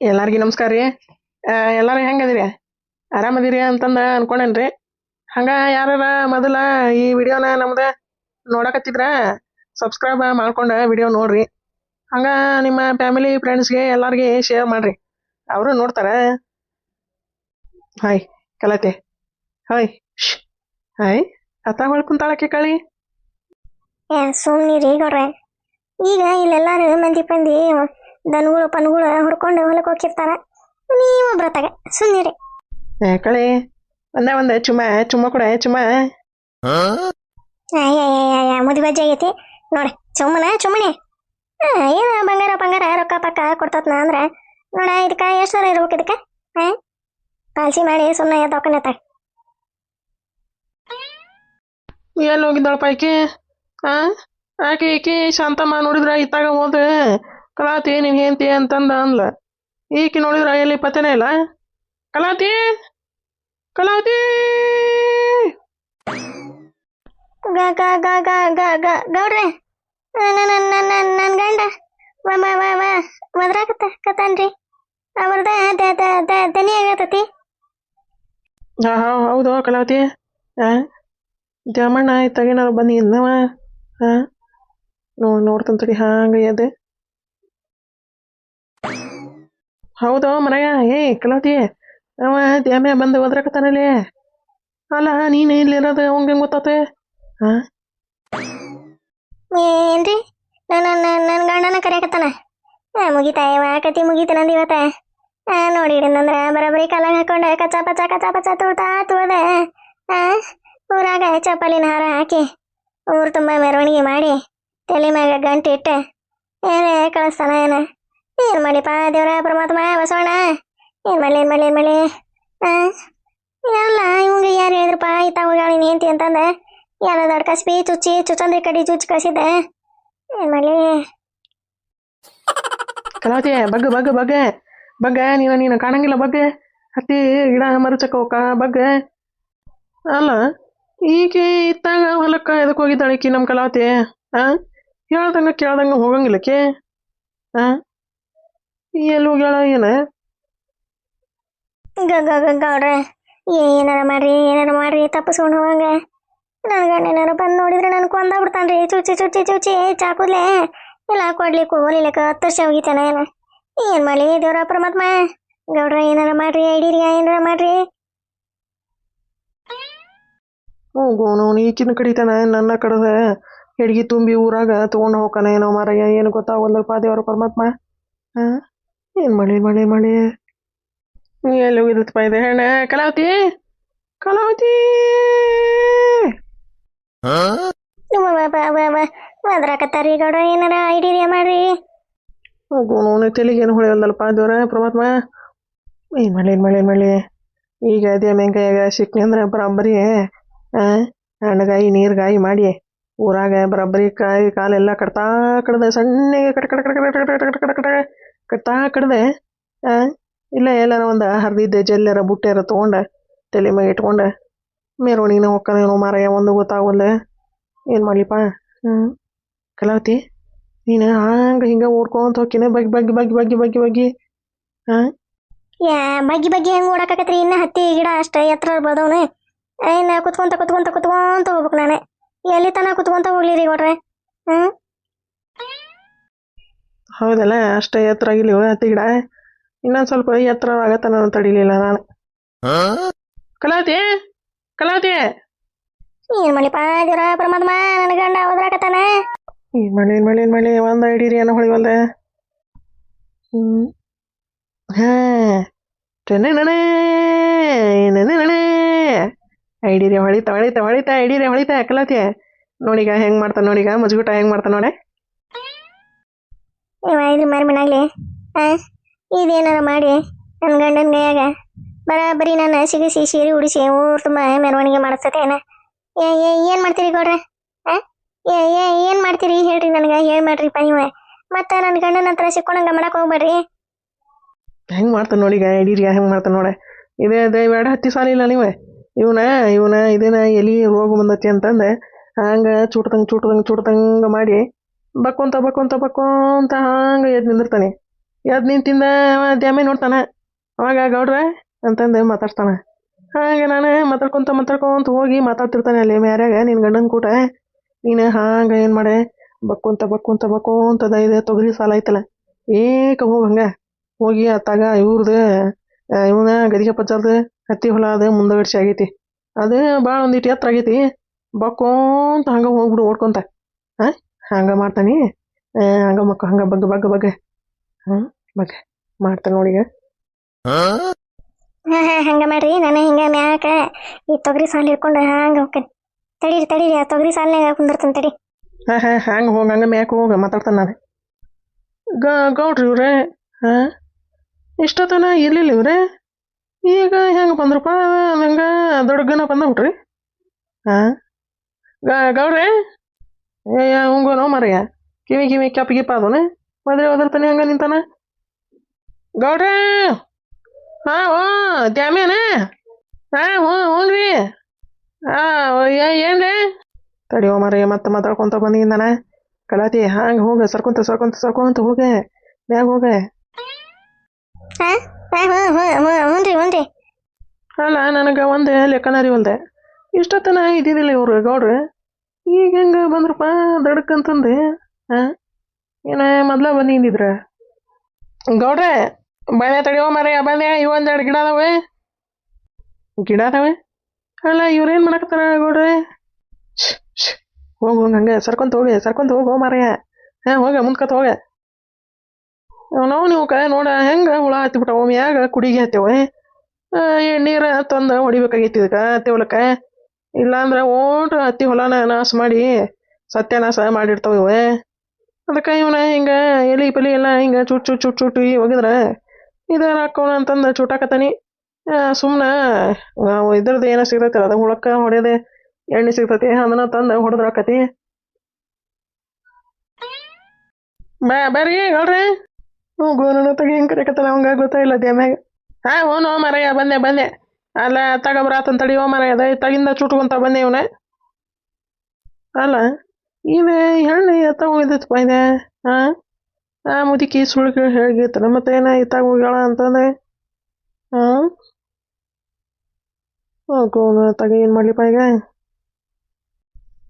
ಎಲ್ಲಾರ್ಗಿ ನಮಸ್ಕಾರ ರೀ. ಎಲ್ಲಾರು ಹೆಂಗದಿರಿ ಆರಾಮದಿರಿ ಅಂತಂದ ಅನ್ಕೊಂಡೇನ್ರಿ. ಹಂಗ ಯಾರ ಮೊದಲ ಈ ವಿಡಿಯೋನ ನಮ್ದ ನೋಡಕತ್ತಿದ್ರ ಸಬ್ಸ್ಕ್ರೈಬ್ ಮಾಡ್ಕೊಂಡ ವಿಡಿಯೋ ನೋಡ್ರಿ. ಹಂಗ ನಿಮ್ಮ ಫ್ಯಾಮಿಲಿ ಫ್ರೆಂಡ್ಸ್ಗೆ ಎಲ್ಲಾರ್ಗಿ ಶೇರ್ ಮಾಡ್ರಿ. ಅವರು ನೋಡ್ತಾರ. ಹಾಯ್, ಕಲತೆ. ಹಾಯ್ ಶ್ ಹಾಯ್, ಅತ್ತ ಹೊಳ್ಕುಂತಾಳಕ್ಕೆ ಕಳಿ. ಏ, ಸುಮ್ನಿರಿ ಗೌಡ್ರೆ. ಈಗ ಇಲ್ಲೆಲ್ಲಾರು ಮಂದಿ ಪಂದಿ ದನಗಳು ಪನ್ಗಳು ಹುಡ್ಕೊಂಡು ಹೊಲಕ್ಕೆ ಹೋಗಿರ್ತಾರ ನೀವು ಬ್ರತಾಗ ಸುಮ್ನಿರಿ ಕಳೆ ಒಂದ ಒಂದ ಚುಮ ಚುಮ್ಮ ಚುಮ್ಮ ಕೂಡ ಚುಮ್ಮ ಮುದಿ ಬಜ್ಜಿ ಆಗೈತಿ. ನೋಡಿ ಚುಮ್ಮನ ಚುಮ್ಮನೆ ಏನ ಬಂಗಾರ ಬಂಗಾರ ರೊಕ್ಕ ಪಕ್ಕ ಕೊಡ್ತತ್ನ ಅಂದ್ರೆ ನೋಡ ಇದಕ್ಕ ಎಷ್ಟು ಸಾವಿರ ಇರ್ಬೇಕು ಇದಕ್ಕೆ? ಹಾ? ಪಾಲ್ಸಿ ಮಾಡಿ ಸುಮ್ಮನೆ ಎದ್ದೊಕ್ಕನತ್ತ ಎಲ್ಲಿ ಹೋಗಿದ್ದಾಳಪ್ಪ ಆಕೆ? ಆ ಆಕೆ ಈಕೆ ಶಾಂತಮ್ಮ ನೋಡಿದ್ರ ಇತ್ತಾಗ ಹೋದ. ಕಲಾತಿ ನೀನು ಹೆಂತಿ ಅಂತಂದ ಅಂದ್ಲ. ಈಕಿ ನೋಡಿದ್ರೆ ಎಲ್ಲಿ ಪತ್ತೆನೇ ಇಲ್ಲ? ಕಲಾತಿ! ಕಲಾತಿ! ಗ ಗ ಗ ಗ ಗ ಗ ಗೌಡ್ರೆ ನನ್ನ ನನ್ನ ನನ್ನ ಗಂಡ ವ ವ ವ ವ ಒದ್ರಾಕತ್ತ ಕತಾನ್ರಿ. ಅವ್ರದ ದ ದ ದ ದನಿ ಆಗತತಿ. ಹಾ ಹಾ ಹೌದು ಕಲಾವತಿ ಆ ಜಾಮಣ್ಣ ಇತ್ತಾಗೇನಾರು ಬಂದಿ ಇನ್ನವ ಹಾ ನೋ ನೋಡ್ತಂತಡಿ ಹಾಂಗ ಎದೆ ಹೌದು ಮನೆಯ, ಏ ಕಲೋಟಿ ಅವ ದ್ಯಾಮ್ಯ ಬಂದು ಒದ್ರಾಕತ್ತಾನಲ್ಲಿ. ಅಲ್ಲ, ನೀನು ಇಲ್ಲಿರೋದು ಅವಂಗೆ ಗೊತ್ತಾತೆ? ಹಾ ಏನ್ರಿ? ನನ್ನ ನನ್ನ ಗಂಡನ ಕರೆಯಕತ್ತಾನ. ಮುಗಿತಾ ಇವ ಕತಿ ಮುಗೀತು ನಂದು ಇವತ್ತ. ನೋಡಿ ನಂದ್ರ ಬರೋಬ್ಬರಿ ಕಾಲಾಗ ಹಾಕೊಂಡೆ ಕಚ್ಚ ಪಚ್ಚ ಕಚ್ಚ ಪಚ್ಚ ತುಳ್ತಾ ಆ, ಊರಾಗ ಚಪ್ಪಲಿನ ಹಾರ ಹಾಕಿ, ಊರು ತುಂಬ ಮೆರವಣಿಗೆ ಮಾಡಿ, ತಲೆ ಮ್ಯಾಗ ಗಂಟು ಇಟ್ಟು, ಏನೇ ಕಳಿಸ್ತಾನ ಏನ? ಏನ್ ಮಾಡಿಪ್ಪ ದೇವ್ರ, ಪರಮಾತ್ಮ, ಬಸವಣ್ಣ? ಏನ್ ಮಾಡ್ಲಿ ಏನ್ ಮಾಡ್ಲಿ, ಏನು ಮಾಡಲಿ? ಆ? ಎಲ್ಲ ಇವಂಗ ಯಾರು ಹೇಳಿದ್ರಪ್ಪ ಇತ್ತ ಹೋಗಿ ನೀಂತಿ ಅಂತಂದ. ಎಲ್ಲ ದೊಡ್ಡ ಕಸ್ಬಿ, ಚುಚ್ಚಿ, ಚುಚ್ಚಂದ್ರಿ ಕಡಿ ಚುಚ್ಚಿ ಕಳಿಸಿದ್ದೆ. ಏನು ಮಾಡಲಿ? ಕಲಾವತಿ, ಬಗ್ಗೆ ಬಗ್ಗೆ, ಬಗ್ಗ. ಬಗ್ಗ, ನೀನು ನೀನು ಕಾಣಂಗಿಲ್ಲ ಬಗ್ಗ. ಹತ್ತಿ, ಗಿಡ ಮರುಚಕ ಹೋಗ ಬಗ್ಗ. ಅಲ್ಲ, ಈಕೆ ಇತ್ತಾಗ ಹೊಲಕ್ಕ ಎದಕ್ಕೆ ಹೋಗಿದ್ದಾಳೆ ನಮ್ಮ ಕಲಾವತಿ? ಆ? ಹೇಳ್ದಂಗೆ ಕೇಳ್ದಂಗ ಹೋಗಂಗಿಲ್ಲಕ್ಕೆ ಆ? ಎಲ್ಲಿ ಹೋಗ್ಯಾಳ ಏನ? ಗೌಡ್ರೆ ಏನಾರ ಮಾಡ್ರಿ ಏನಾರ ಮಾಡ್ರಿ ತಪ್ಪಿಸ್ಕೊಂಡು ಹೋಗಂಗ. ನನ್ನ ಗಂಡ ಏನಾರ ಬಂದು ನೋಡಿದ್ರೆ ನನ್ ಕೊಂದ ಬಿಡ್ತಾನ್ರಿ. ಚುಚ್ಚಿ ಚುಚ್ಚಿ ಚುಚ್ಚಿ ಚಾಕುದ್ಲೆ ಇಲ್ಲ ಕೊಡ್ಲಿ ಹೋಗ್ಲಿಕ್ಕೆ ಹತ್ತು ವರ್ಷ ಹೋಗಿತಾನ ಏನ? ಏನ್ ಮಾಡ್ಲಿ ದೇವ್ರ ಪರಮಾತ್ಮ ಗೌಡ್ರ ಏನಾರ ಮಾಡ್ರಿ ಐಡಿರಿ ಏನಾರ ಮಾಡ್ರಿ. ಹೋಗೋನು ಈಕಿನ ಕಡಿತಾನ ನನ್ನ ಕಡದ ಹೆಡ್ಗಿ ತುಂಬಿ ಊರಾಗ ತಗೊಂಡ್ ಹೋಗ್ತಾನ. ಏನೋ ಮಾರಯ್ಯ ಏನು ಗೊತ್ತಾಗಲ್ಲಪ್ಪ ದೇವರ ಪರಮಾತ್ಮ ಹಾ? ಏನ್ ಮಾಡಿ ಮಾಡಿ ಮಾಡಿ ನೀ ಎಲ್ಲಿ ಹೋಗಿದ್ದಪ್ಪ ಇದೆ ಹೆಣ್ಣ ಕಲಾವತಿ ಕಲಾವತಿ ಮದ್ರಾಕತ್ತಾರಿ ಗೌಡ ಏನಾರ ಐಡಿರಿಯ ಮಾಡ್ರಿ ಹೋಗೋನು ಏನು ಹೊಳೆಯಲ್ದಲ್ಪ ದೇವರ ಪರಮಾತ್ಮ ಏನ್ ಮಳೆ ಏನ್ ಮಳೆ ಏನ್ ಮಾಡಿ ಈಗ ಅದೇ ಮೆಂಕಾಯಾಗ ಸಿಕ್ನಿ ಅಂದ್ರೆ ಬರೋಬ್ಬರಿ ಆ ಹಣ್ಣಗಾಯಿ ನೀರ್ಗಾಯಿ ಮಾಡಿ ಊರಾಗ ಬರಾಬರಿ ಕಾಯಿ ಕಾಲೆಲ್ಲ ಕಟ್ತಾ ಕಡ್ದ ಸಣ್ಣಗೆ ಕಟ್ ಕಟ್ ಕಟ್ ಕಟ್ ಕಟ್ ಕಟ್ ಕಟ್ ಕಟ್ ಕಟ್ ಕಟ್ತಾ ಕಡ್ದೆ ಇಲ್ಲ ಎಲ್ಲಾರ ಒಂದು ಹರಿದಿದ್ದೆ ಜಲ್ಲಾರ ಬುಟ್ಟೆರ ತೊಗೊಂಡ ತಲೆ ಮ್ಯಾಗ ಇಟ್ಕೊಂಡ ಮೆರವಣಿಗೆನ ಹೋಗ್ತಾನೇನೋ ಮಾರಾಯ ಒಂದು ಗೊತ್ತಾಗಲ್ಲ ಏನು ಮಾಡಲಿಪ್ಪ? ಹ್ಞೂ ಕಲಾವತಿ, ನೀನು ಹಂಗೆ ಹಿಂಗೆ ಓಡ್ಕೊಂತ ಹೋಗ್ಕಿನ ಬಗ್ಗಿ ಬಗ್ಗಿ ಬಗ್ಗಿ ಬಗ್ಗಿ ಬಗ್ಗಿ ಬಗ್ಗಿ ಹಾಂ ಯಾ, ಬಗ್ಗಿ ಬಗ್ಗಿ ಹೆಂಗ್ ಓಡಾಕತ್ರಿ ಇನ್ನ ಹತ್ತಿ ಗಿಡ ಅಷ್ಟ ಎತ್ತರ ಬರ್ದವನೇ ಇನ್ನ ಕುತ್ಕೊಂತ ಕುತ್ಕೊಂತ ಕುತ್ಕೊಂತ ಹೋಗ್ಬೇಕು ನಾನು. ಎಲ್ಲಿ ತನಕ ಕುತ್ಕೊಂತ ಹೋಗ್ಲಿ ರೀ ಗೌಡ್ರೆ? ಹ್ಮ್? ಹೌದಲ್ಲ? ಅಷ್ಟೇ ಎತ್ತರ ಆಗಿಲ್ಲ ಹತ್ತಿ ಗಿಡ? ಇನ್ನೊಂದು ಸ್ವಲ್ಪ ಎತ್ತರ ಆಗತ್ತ ನಾನು ತಡಿಲಿಲ್ಲ ನಾನು. ಕಲಾವತಿ? ಕಲಾವತಿ? ಏನ್ ಮಾಡಿಪ್ಪ ದೇವ್ರ ಪರಮಾತ್ಮ ನನ್ನ ಗಂಡ ಓದ್ರಾಕತ್ತಾನ ಏನ್ ಮಳಿ ಏನ್ ಮಳಿ ಏನ್ ಮಳಿ? ಒಂದು ಹಿಡೀರಿ ಏನೋ ಹೊಳಿವಲ್ದ ಹ್ಞೂ ಹಾಂ. ಟೆನೆ ನಣೆ ನೆನೆ ನಣೆ. ಐಡಿರಿ ಹೊಳಿತಾ ಹೊಳಿತಾ ಹೊಳಿತಾ ಐಡಿರಿ ಹೊಳಿತಾ ಕಲಾವತಿ. ನೋಡಿಗ ಹೆಂಗ್ ಮಾಡ್ತಾನೆ ನೋಡಿಗ? ಮಜ್ಗುಟ ಹೆಂಗ್ ಮಾಡ್ತಾನ ನೋಡೆ? ಇವ ಇದ್ರ ಮಾರಿ ಮನಾಗ್ಲಿ ಆ, ಇದೇನಾರ ಮಾಡಿ ನನ್ನ ಗಂಡನ ಗೈಯಾಗ ಬರಾಬರಿ ನನ್ನ ಸಿಗಿಸಿ, ಸೀರೆ ಉಡಿಸಿ, ಊರು ತುಂಬ ಮೆರವಣಿಗೆ ಏ ಏನು ಮಾಡ್ತೀರಿ ಗೌಡ್ರೆ? ಏ ಏ, ಏನ್ ಮಾಡ್ತೀರಿ? ಹೇಳ್ರಿ ನನಗೆ, ಹೇಳಿ ಮಾಡ್ರಿಪ್ಪ ನೀವು. ಮತ್ತೆ ನನ್ನ ಗಂಡನ ಹತ್ರ ಸಿಕ್ಕೊಂಡಂಗ ಮಾಡಕ್ ಹೋಗ್ಬೇಡ್ರಿ. ಹೆಂಗೆ ಮಾಡ್ತಾನೆ ನೋಡಿ ಹಿಡೀರಿ ಹೆಂಗೆ ಮಾಡ್ತಾನೆ ನೋಡೆ? ಇದೇ ದಯಬೇಡ ಹತ್ತಿ ಸಾಲಿಲ್ಲ ನೀವು? ಇವನ ಇವನ, ಇದೇನ ಎಲಿ ರೋಗ ಬಂದತಿ ಅಂತಂದು. ಹಂಗೆ ಚುಟ್ದಂಗೆ ಚುಟ್ದಂಗೆ ಚುಟ್ದಂಗೆ ಮಾಡಿ ಬಕ್ಕೊಂತ ಬಕ್ಕೊಂತ ಬಕ್ಕೊಂತ ಹಂಗೆ ಎದ್ದು ನಿಂದಿರ್ತಾನೆ. ಎದ್ದು ನಿಂತಿಂದ ಅವ ನೋಡ್ತಾನೆ. ಅವಾಗ ಗೌಡ್ರ ಅಂತಂದು ಮಾತಾಡ್ತಾನೆ. ಹಾಗೆ ನಾನು ಮಾತಾಡ್ಕೊಂತ ಮಾತಾಡ್ಕೊಂತ ಹೋಗಿ ಮಾತಾಡ್ತಿರ್ತಾನೆ ಅಲ್ಲಿ ಮ್ಯಾರ್ಯಾಗ ನಿನ್ನ ಗಂಡನ ಕೂಟ. ನೀನು ಹಾಂಗೆ ಏನು ಮಾಡೆ? ಬಕ್ಕೊಂತ ಬಕ್ಕೊಂತ ಬಕ್ಕೊಂತದ ಇದೆ ತೊಗರಿ ಸಾಲ ಐತಲ್ಲ. ಏಕ ಹೋಗಿ ಹಂಗ ಹೋಗಿ ಅತ್ತಾಗ ಇವ್ರದ್ದು ಇವನ ಗದಿಗೆ ಪಚ್ಚಾರ್ದು ಹತ್ತಿ ಹೊಲ ಅದು ಮುಂದಗಡಿಸಿ ಆಗೈತಿ. ಅದು ಭಾಳ ಒಂದಿಟ್ಟು ಎತ್ತರ ಆಗೈತಿ. ಬಕ್ಕೊಂತ ಹಂಗೆ ಹೋಗ್ಬಿಡು ಓಡ್ಕೊಂತ. ಹಾಂ ಹಂಗ ಮಾಡ್ತಾನೆ. ಹಂಗ ಮಕ್ಕ ಹಂಗ ಬಗ್ಗ ಬಗ್ಗ ಬಗ್ಗ. ಹಾಂ ಬಗ್ಗ ಮಾಡ್ತಾನೆ ನೋಡಿ ಈಗ. ಹಾ? ಹಾ ಹಂಗ ಮಾಡ್ರಿ ನಾನು ಹಿಂಗ ಮ್ಯಾಕ ಈ ತೊಗರಿ ಸಾಲ ಹಿಡ್ಕೊಂಡು ಹಂಗ ಹೋಗ್ತೇನೆ. ತಡೀರಿ ತಡೀರಿ ಆ ತೊಗರಿ ಸಾಲಿನಾಗ ಕುಂದಿರ್ತಾನೆ ತಡಿ. ಹಾಂ ಹಾಂ ಹಂಗೆ ಹೋಗಿ ಹಂಗೆ ಮ್ಯಾಕ ಹೋಗ ಮಾತಾಡ್ತಾನೆ ನಾನು. ಗ ಗೌಡ್ರಿ ಇವ್ರೆ ಹಾಂ? ಇಷ್ಟೊತ್ತನ ಇರ್ಲಿಲ್ಲ ಇವ್ರೆ? ಈಗ ಹೆಂಗೆ ಬಂದ್ರಪ್ಪ? ಹಂಗೆ ದೊಡ್ಡಗನ ಬಂದ್ಬಿಟ್ರಿ ಹಾಂ? ಗ ಗೌಡ್ರೆ? ಏ ಹಂಗೋನೋ ಮರೆಯ. ಕಿವಿ ಕಿವಿ ಕೆಪ್ಪ ಗಿಪ್ಪ ಅದನ ಮದ್ರೆ ಒದರ್ತಾನೆ ಹಂಗೆ ನಿಂತಾನ? ಗೌಡ್ರೆ! ಹಾಂ ಹ್ಞೂ ದ್ಯಾಮೇನ ಹಾಂ ಹ್ಞೂ ಹ್ಞೂ ರೀ ಹಾಂ ಏನ್ರಿ ತಡಿಯೋ ಮರೆಯ ಮತ್ತೆ ಮಾತಾಡ್ಕೊಂತ ಬಂದಿದ್ದಾನ ಕಳತಿ ಹಂಗೆ ಹೋಗ ಸರ್ಕೊಂತ ಸರ್ಕೊಂತ ಸರ್ಕೊಂತ ಹೋಗ. ಮ್ಯಾಗ ಹೋಗ. ಹಾ ಹಾ ರೀ ರೀ ಅಲ್ಲ ನನಗೆ ಒಂದೇ ಲೆಕ್ಕನ ಒಂದೆ. ಇಷ್ಟೊತ್ತನ ಇದ್ದಿದ್ದಿಲ್ಲ ಇವ್ರು ಗೌಡ್ರು. ಈಗ ಹೆಂಗೆ ಬಂದ್ರಪ್ಪ ದಡಕ್ಕಂತಂದು ಹಾಂ ಏನ ಮೊದ್ಲ ಬಂದಿದ್ರ ಗೌಡ್ರೆ ಬಂದೆ ತಡೆಯೋ ಮರೆ ಬಂದೆ ಇವೊಂದೆರಡು ಗಿಡ ಅದಾವೆ. ಗಿಡ ಅದಾವೆ? ಅಲ್ಲ ಇವ್ರೇನು ಮಾಡಕತ್ತಾರ ಗೌಡ್ರೆ? ಹೋಗಿ ಹೋಗಿ ಹಂಗೆ, ಸರ್ಕೊಂತ ಹೋಗಿ, ಸರ್ಕೊಂತ ಹೋಗೋ ಮಾರಯ್ಯ ಹಾಂ, ಹೋಗ, ಮುಂದ್ಕತ್ ಹೋಗ. ನಾವು ನೀವು ಕ ನೋಡ, ಹೆಂಗೆ ಹುಳ ಹತ್ತಿಬಿಟ್ಟವು ಮ್ಯಾಗ ಕುಡಿಗೆ ಹತ್ತೇವೆ ನೀರು ತಂದು ಹೊಡಿಬೇಕಾಗೈತಿ ಇದಕ್ಕೆ ಹತ್ತಿ ಹೊಲಕ್ಕೆ ಇಲ್ಲಾಂದ್ರೆ ಓಟ ಹತ್ತಿ ಹೊಲನ ನಾಶ ಮಾಡಿ ಸತ್ಯನಾಶ ಮಾಡಿರ್ತಾವ ಇವೆ. ಅದಕ್ಕೆ ಇವನ ಹಿಂಗೆ ಎಲಿ ಪಲಿ ಎಲ್ಲ ಹಿಂಗೆ ಚುಟ್ ಚುಟ್ ಚುಟ್ ಚುಟ್ಟು ಒಗಿದ್ರೆ ಇದು ಹಾಕೋಣ ಅಂತಂದು ಚುಟಾಕತಾನಿ ಸುಮ್ಮನೆ ಇದ್ರದ್ದು ಏನೋ ಸಿಗ್ತೈತಿ ಅದು ಹುಳಕ್ಕೆ ಹೊಡೆಯದೆ ಎಣ್ಣೆ ಸಿಗ್ತೈತಿ ಅದನ್ನ ತಂದು ಹೊಡೆದ್ರಾಕತಿ ಬಾ ಬರ್ರಿ ಹೇಳ್ರಿ. ಹ್ಞೂ ಗೋನ ತೆಗಿ ಹೆಂಗೆ ಕರೆಕತ್ತಾನ ಅವಂಗ ಗೊತ್ತಾಯಿಲ್ಲ ದ್ಯಾಮ್ಯಾಗ ಹಾಂ ಹ್ಞೂ ನೋ ಮರಯ್ಯ ಬಂದೆ ಬಂದೆ ಅಲ್ಲ ತಗೊಬರಾತನ್ ತಡಿಯೋ ಮನೆ ಅದ. ತಗಿಂದ ಚುಟ್ಕೊಂತ ಬಂದೆ ಇವನೇ. ಅಲ್ಲ, ಇವೆ ಹೆಣ್ಣು ಎತ್ತ ಹೋಗಿದ್ದಪ್ಪ ಇದೆ. ಹಾಂ ಆ, ಮುದುಕಿ ಸುಳ್ಳು ಹೇಳಿಗಿತ್ತನ ಮತ್ತೆ ಏನ ಇತ್ತಾಗ ಹೋಗ್ಯಾಳ ಅಂತಂದೆ ಹಾಂ ಹೋಗೋನು ತಗ, ಏನು ಮಾಡ್ಲಿಪ್ಪ ಈಗ?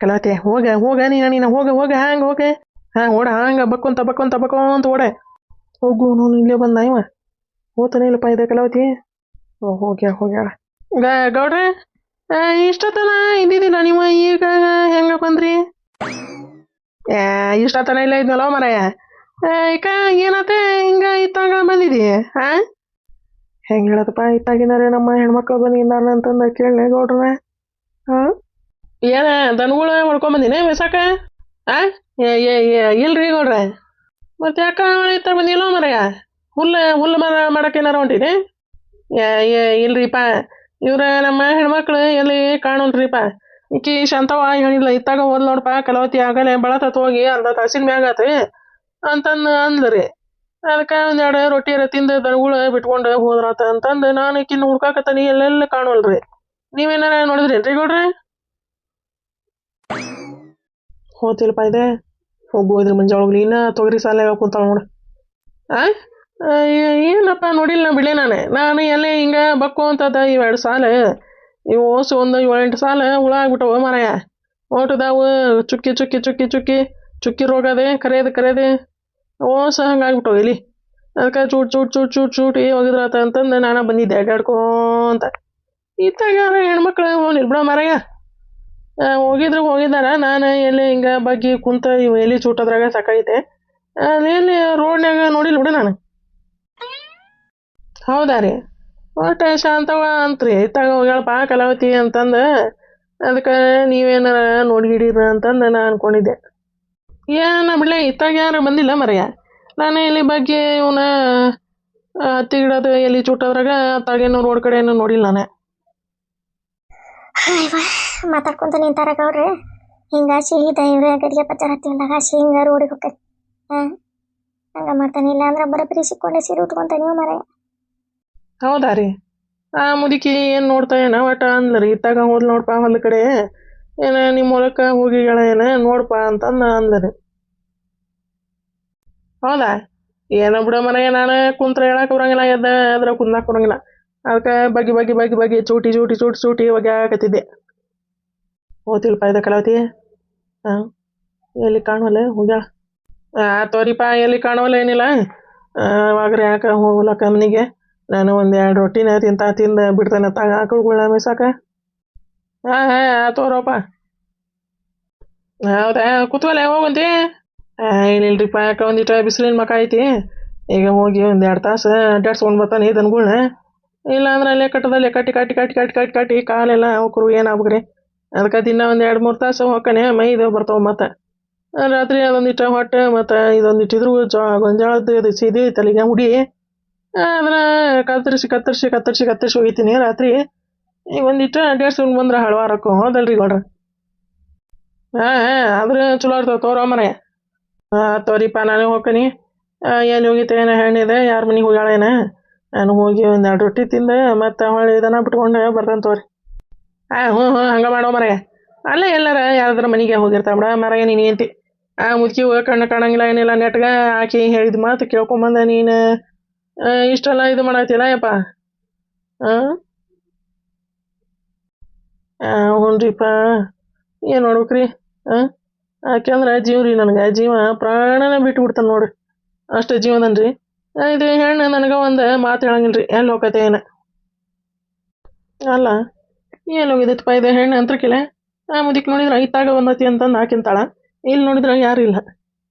ಕಲಾತೆ ಹೋಗ ಹೋಗ, ನೀನು ನೀನು, ಹೋಗ ಹೋಗ, ಹಂಗೆ, ಹೋಗೆ. ಹಾಂ, ಓಡ, ಹಂಗೆ, ಬಕ್ಕೊಂತ ಬಕ್ಕೊಂತ ಬಕ್ಕೊಂತ, ಓಡೆ. ಹೋಗು ನಾನು ಇಲ್ಲೇ ಬಂದ ಇವ. ಹೋತಾನೆ ಇಲ್ಲಪ್ಪ ಇದೆ ಕಲಾವತಿ. ಹೋಗ್ಯಾ ಹೋಗ್ಯಾಳ ಗ ಗೌಡ್ರೆ ಆ, ಇಷ್ಟೊತ್ತನ ಇದ್ದಿದ್ದಿಲ್ಲ ನೀವು? ಈಗ ಹೆಂಗ ಬಂದ್ರಿ? ಏ ಇಷ್ಟೊತ್ತನ ಇಲ್ಲ ಇದ್ನಲ್ಲ ಮರಯ್ಯ ಈಗ ಏನತ್ತೆ? ಹಿಂಗ ಇತ್ತಾಗ ಬಂದಿದಿ ಹಾ ಹೆಂಗ ಹೇಳದಪ್ಪ ಇತ್ತಾಗಿನಾರೆ ನಮ್ಮ ಹೆಣ್ಮಕ್ಳು ಬಂದಿದ್ದಾರ ಅಂತಂದ ಕೇಳಿ ಗೌಡ್ರ. ಹಾ ಏನ ದನಗಳ ಹೊಡ್ಕೊಂಬಂದಿನಿ ಬೆಸಾಕ ಆ? ಇಲ್ರಿ ಗೌಡ್ರೆ. ಮತ್ತೆ ಯಾಕ ಇತ್ತಾಗ ಬಂದಿಲ್ಲ ಮರಯ್ಯ ಹುಲ್ಲು ಹುಲ್ಲು ಮರ ಮಾಡಕ್ಕೆ ಏನಾರ ಹೊಂಟೀನಿ ಇಲ್ರಿಪ್ಪ. ಇವ್ರ ನಮ್ಮ ಹೆಣ್ಮಕ್ಳು ಎಲ್ಲಿ ಕಾಣಲ್ರಿಪ್ಪ. ಈಕಿ ಶಾಂತವ ಹೇಳಿಲ್ಲ ಇತ್ತಾಗ ಓದ್ ನೋಡಪ್ಪ ಕಲವತಿ ಆಗಲೇ ಬಳತತ್ ಹೋಗಿ ಅಂದ ತಾಸಿನ ಮ್ಯಾಗ ಆತು ಅಂತಂದು ಅಂದ್ರಿ. ಅದಕ್ಕೆ ಒಂದೆರಡು ರೊಟ್ಟಿ ಅರ ತಿಂದು ದನಗಳು ಬಿಟ್ಕೊಂಡು ಹೋದ್ರಾತ ಅಂತಂದು ನಾನು ಈಕಿನ ಹುಡ್ಕಾಕತ್ತಾನಿ, ಎಲ್ಲೆಲ್ಲ ಕಾಣಲ್ರಿ. ನೀವೇನಾರ ನೋಡಿದ್ರೇನ್ರಿ ಗೌಡ್ರಿ? ಹೋತಿಲ್ಪ ಇದೆ. ಹೋಗ್ಬೋದ್ರಿ ಮುಂಜಾನೆ ಹೋಗ್ಲಿ ಇನ್ನ ತೊಗರಿ ಸಾಲ ಕುಂತಾಳ ನೋಡ. ಆ? ಏನಪ್ಪ ನೋಡಿಲ್ಲ ನಾ ನಾನು. ನಾನು ಎಲ್ಲೇ ಹಿಂಗೆ ಬಕ್ಕು ಅಂತದ ಇವೆರಡು ಸಾಲ? ಇವು ಓಸು ಒಂದು ಏಳೆಂಟು ಸಾಲ ಹುಳ ಆಗ್ಬಿಟ್ಟವ ಮಾರಾಯ. ಓಟದಾವು ಚುಕ್ಕಿ ಚುಕ್ಕಿ ಚುಕ್ಕಿ ಚುಕ್ಕಿ ಚುಕ್ಕಿ ರೋಗ ಅದೇ ಕರೆಯದು ಕರೆಯದೆ ಓಸ ಹಂಗಾಗ್ಬಿಟ್ಟವ ಇಲ್ಲಿ. ಅದಕ್ಕೆ ಚೂಟ್ ಚೂಟ್ ಚೂಟ್ ಚೂಟ್ ಏ ಹೋಗಿದ್ರಾತ ಅಂತಂದು ನಾನು ಬಂದಿದ್ದೆ ಅಡ್ಡಾಡ್ಕೊಂತ ಇತ್ತಾಗ ಯಾರ ಹೆಣ್ಮಕ್ಳು ಹೋಗ್ಲಿ ಮರಯ. ಹೋಗಿದ್ರು, ಹೋಗಿದ್ದಾರ. ನಾನು ಎಲ್ಲಿ ಹಿಂಗೆ ಬಗ್ಗಿ ಕುಂತ ಇವು ಎಲ್ಲಿ ಚೂಟೋದ್ರಾಗ ಸಾಕೈತೆ ಅಲ್ಲಿ ರೋಡ್ನಾಗ ನೋಡಿಲ್ಲ ಬಿಡು ನಾನು. ಹೌದಾ ರೀ? ಒಟ್ಟು ಶಾಂತವ ಅಂತ್ರಿ ಇತ್ತಾಗ ಹೋಗ್ಯಾಳಪ್ಪ ಕಲಾವತಿ ಅಂತಂದು, ಅದಕ್ಕೆ ನೀವೇನಾರ ನೋಡ್ಗಿಡೀರ ಅಂತಂದು ನಾ ಅಂದ್ಕೊಂಡಿದ್ದೆ ಏನ ಬಿಡ್ಲೆ, ಇತ್ತಾಗ ಯಾರು ಬಂದಿಲ್ಲ ಮರೆಯ? ನಾನು ಇಲ್ಲಿ ಬಗ್ಗೆ ಇವನ ಹತ್ತಿ ಗಿಡದ ಎಲ್ಲಿ ಚುಟ್ಟೋದ್ರಾಗ ತಾಗೇನು ರೋಡ್ ಕಡೆ ಏನು ನೋಡಿಲ್ಲ ನಾನು. ಮಾತಾಡ್ಕೊಂತ ನಿಂತಾರ ಗೌಡ್ರಿ. ಹಿಂಗ ಶೀದ ಇವ್ರ ಗಡಿಗೆ ಪಚಾರ ಹತ್ತಿ ಅಂದಾಗ ಹಿಂಗ ರೋಡಿಗೆ ಹೋಗ್ತೈತಿ. ಹಾಂ, ಹಂಗ ಮಾಡ್ತಾನೆ. ಇಲ್ಲ ಅಂದ್ರೆ ಬರಬರಿ ಸಿಕ್ಕೊಂಡೆ ಸೀರೆ ಉಟ್ಕೊಂತ ನೀವು ಮರ ಹೌದಾ ರೀ ಆ ಮುದುಕಿ ಏನು ನೋಡ್ತಾ ಏನ? ಒಟ್ಟ ರೀ, ಇತ್ತಾಗ ಹೋದ್ ನೋಡ್ಪಾ ಹೊಲ ಕಡೆ. ಏನ ನಿಮ್ಮ ಹೊಲಕ್ಕೆ ಹೋಗಿಗಳ ಏನ? ನೋಡ್ಪ ಅಂತಂದ ರೀ. ಹೌದಾ? ಏನೋ ಬಿಡ ಮನೆಗೆ ನಾನು ಕುಂತ್ರ ಹೇಳಕ್ಕೆ ಬರಂಗಿಲ್ಲ, ಎದ್ದ ಅದ್ರ ಕುಂದಾಕ್ ಬರಂಗಿಲ್ಲ. ಅದಕ್ಕೆ ಬಗ್ಗಿ ಬಗ್ಗಿ ಬಗ್ಗಿ ಬಗ್ಗಿ ಚೂಟಿ ಚೂಟಿ ಚೂಟಿ ಚೂಟಿ ಒಗ್ಯಾಕತ್ತಿದ್ದೆ ಓದಿಲ್ಪ ಇದ ಕಲಾವತಿ. ಹಾಂ ಎಲ್ಲಿ ಕಾಣುವಲ್ಲ ಹೋಗ್ಯಾಳ ಆ ತೋರಿಪ್ಪ ಎಲ್ಲಿ ಕಾಣವಲ್ಲ ಏನಿಲ್ಲ. ಅವಾಗ್ರೆ ಯಾಕೆ ಹೋಗ್ಲಕ್ಕ ಕಂಪ್ನಿಗೆ ನಾನು ಒಂದು ಎರಡು ರೊಟ್ಟಿನ ತಿಂತ ತಿಂದು ಬಿಡ್ತೇನೆ ತಾಗ ಆಕಳುಗಳ್ನ ಮೇಯ್ಸಾಕ? ಹಾಂ ಹಾಂ ತೋರಪ್ಪ. ಹೌದಾ? ಕೂತ್ವಲ್ಲ ಹೋಗಂತಿ. ಏನಿಲ್ರಿಪ್ಪ ಯಾಕೆ ಒಂದಿಟ ಬಿಸಿಲಿನ ಮಕ ಐತಿ. ಈಗ ಹೋಗಿ ಒಂದು ಎರಡು ತಾಸು ಅಡ್ಡಾಡ್ಸ್ಕೊಂಡು ಬರ್ತಾನೆ ಈ ಇಲ್ಲ ಅಂದ್ರೆ ಅಲ್ಲೇ ಕಟ್ಟದಲ್ಲಿ ಕಟ್ಟಿ ಕಟ್ಟಿ ಕಟ್ಟಿ ಕಟ್ಟಿ ಕಟ್ಟಿ ಕಟ್ಟಿ, ಕಾಲೆಲ್ಲ ಏನು ಏನಾಗ್ಬೇಕ್ರಿ? ಅದಕ್ಕೆ ದಿನ ಒಂದು ಎರಡು ಮೂರು ತಾಸು ಹೋಗ್ಕನೆ ಮೈದು ಬರ್ತಾವೆ ಮತ್ತೆ. ರಾತ್ರಿ ಅದೊಂದಿಟ್ಟು ಹೊಟ್ಟೆ ಮತ್ತು ಇದೊಂದಿಟ್ಟಿದ್ರು ಜೋ, ಗೊಂಜಾಳದ್ದು ಇದು ಸೀದಿ ತಲೆಗೆ, ಹುಡಿ. ಅದನ್ನ ಕತ್ತರಿಸಿ ಕತ್ತರಿಸಿ ಕತ್ತರಿಸಿ ಕತ್ತರಿಸಿ ಹೋಗಿತೀನಿ ರಾತ್ರಿ ಈಗ ಒಂದಿಟ್ಟು ಅಡ್ಡಾಡ್ಸ್ಕೊಂಡು ಬಂದ್ರೆ ಹಳವಾರಕ್ಕೂ. ಹೌದಲ್ರಿ ಗೌಡ್ರ ಹಾಂ ಹಾಂ, ಆದ್ರೆ ಚಲೋ ಇರ್ತಾವೆ ತೋರೋ ಮನೆ ಹಾಂ ತೋರಿಪ್ಪ ನಾನು ಹೋಗ್ತೀನಿ ಏನು ಹೋಗಿತ್ತು, ಏನೋ ಹೆಣ್ಣಿದೆ ಯಾರ ಮನೆಗೆ ಹೋಗ್ಯಾಳೇನ ನಾನು ಹೋಗಿ ಒಂದು ಎರಡು ರೊಟ್ಟಿ ತಿಂದೆ ಮತ್ತೆ ಹೊಳ್ಳಿ ಇದನ್ನ ಬಿಟ್ಕೊಂಡು ಬರ್ತಾನೆ ತೋರಿ. ಹಾಂ ಹ್ಞೂ ಹ್ಞೂ ಹಂಗೆ ಮಾಡೋ ಮರೆಯ ಅಲ್ಲೇ ಎಲ್ಲಾರ ಯಾರಾದ್ರ ಮನೆಗೆ ಹೋಗಿರ್ತಾವ ಬಿಡ. ಮಾರೇ ನೀನು ಏನಂತಿ ಆ ಮುದುಕಿ ಹೋಗಿ ಕಣ್ಣು ಕಾಣಂಗಿಲ್ಲ ಏನಿಲ್ಲ. ನೆಟ್ಗೆ ಆಕಿ ಹೇಳಿದ ಮಾತು ಕೇಳ್ಕೊಂಬಂದ ನೀನು. ಇಷ್ಟೆಲ್ಲ ಇದು ಮಾಡತ್ತಿಲ್ಲ ಯಪ್ಪ ಹ್ಞೂನ್ರಿಪ್ಪ ಏನು ಮಾಡ್ಬೇಕ್ರಿ? ಹಾಂ ಯಾಕೆಂದ್ರೆ ಜೀವ ರೀ ನನಗೆ, ಜೀವ ಪ್ರಾಣನ ಬಿಟ್ಟು ಬಿಡ್ತಾನೆ ನೋಡ್ರಿ ಅಷ್ಟು ಜೀವನನ್ರಿ. ಇದು ಹೆಣ್ಣು ನನಗೆ ಒಂದು ಮಾತು ಹೇಳಂಗಿಲ್ಲ ರೀ ಎಲ್ಲಿ ಹೋಗತ್ತೆ ಏನು? ಅಲ್ಲ, ಎಲ್ಲಿ ಹೋಗಿದ್ದಪ್ಪ ಇದು ಹೆಣ್ಣು ಅಂತರ್ಕಿಲ್ಲ ಆ, ಮುದಿಕ್ ನೋಡಿದ್ರೆ ಐತಾಗ ಬಂದತಿ ಅಂತಂದು ಹಾಕಿಂತಾಳ ಇಲ್ಲಿ ನೋಡಿದ್ರೆ ಯಾರು ಇಲ್ಲ.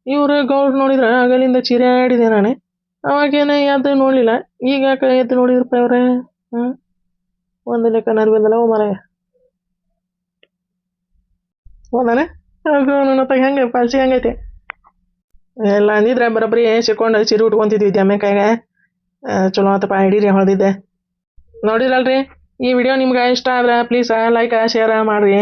ಇವರು ಗೌಡ್ರು ನೋಡಿದ್ರೆ ಆಗಲಿಂದ ಚಿರಾಡಿದೆ ನಾನೇ. ಅವಾಗೇನೆ ಎದ್ದು ನೋಡಲಿಲ್ಲ. ಈಗ ಯಾಕೆ ಎದ್ದು ನೋಡಿದ್ರಪ್ಪ ಅವರೇ? ಹಾಂ? ಒಂದು ಲೆಕ್ಕ ನರ್ವಿಂದಲ್ಲ ಓ ಮರ ಹೋದಾನೆ ಹಾಗೂ ಹೆಂಗೆ? ಪಾಲ್ಸಿ ಹೆಂಗೈತೆ ಎಲ್ಲ ಅಂದಿದ್ರೆ ಬರೋಬ್ಬರಿ ಸಿಕ್ಕೊಂಡು ಚಿರು ಉಟ್ಕೊಂತಿದ್ವಿ ಜಮ್ಮೆ ಕೈಗೆ. ಚಲೋ ಆತಪ್ಪ, ಹಿಡೀರಿ ಹೊಳ್ದಿದ್ದೆ. ನೋಡಿರಲ್ರಿ, ಈ ವಿಡಿಯೋ ನಿಮ್ಗೆ ಇಷ್ಟ ಆದ್ರೆ ಪ್ಲೀಸ್ ಲೈಕ್ ಶೇರ್ ಮಾಡಿರಿ.